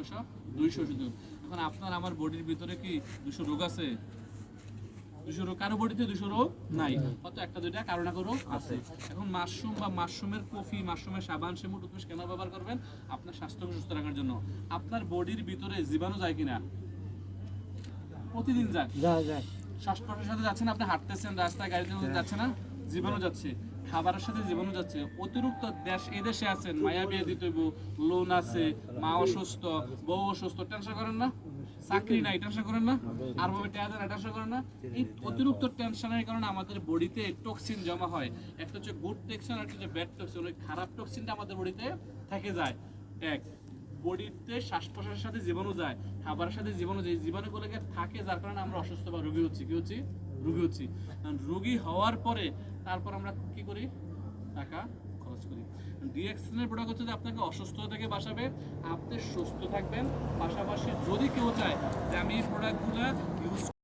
কয়শো দুইশো শুধু। এখন আপনার আমার বডির ভিতরে কি দুশো রোগ আছে? দুশো রোগ? কারও বডিতে দুশো রোগ? নাই। হয়তো একটা দুইটা কারও না কারও আছে। এখন মাশরুম বা মাশরুমের কফি মাশরুমের সাবান টুথপেস্ট কেন ব্যবহার করবেন? আপনার স্বাস্থ্যকে সুস্থ রাখার জন্য। আপনার বডির ভিতরে জীবাণু যায় কিনা? প্রতিদিন যায়। শ্বাস প্রশ্বাসের সাথে যাচ্ছেন আপনি হাঁটতেছেন রাস্তায় গাড়িতে যাচ্ছে না? জীবাণু যাচ্ছে, খাবারের সাথে জীবাণু যাচ্ছে। অতিরিক্ত দেশ এই দেশে আছেন মায়া বিয়ে দিতে লোন আছে, মা অসুস্থ, বউ অসুস্থ টেনশন করেন না। চাকরি নাই টেনশন করেন না। আর ভাবে টেনশন করেন না। এই অতিরিক্ত টেনশনের কারণে আমাদের বডিতে টক্সিন জমা হয়। একটা হচ্ছে গুড টক্সিন আর একটা হচ্ছে ব্যাড টক্সিন ওই খারাপ টক্সিনটা আমাদের বডিতে থেকে যায়। বডিতে শ্বাস প্রশ্বাসের সাথে জীবাণু যায়, খাবারের সাথে জীবাণু যায়। জীবাণুগুলোকে থাকে যার কারণে আমরা অসুস্থ বা রোগী হচ্ছি। কি হচ্ছি? রোগী হচ্ছি। রোগী হওয়ার পরে তারপর আমরা কি করি? টাকা খরচ করি। ডিএক্সনের প্রোডাক্ট হচ্ছে যে আপনাকে অসুস্থতা থেকে বাঁচাবে, আপনি সুস্থ থাকবেন। পাশাপাশি যদি কেউ চায় যে আমি এই প্রোডাক্টগুলো ইউজ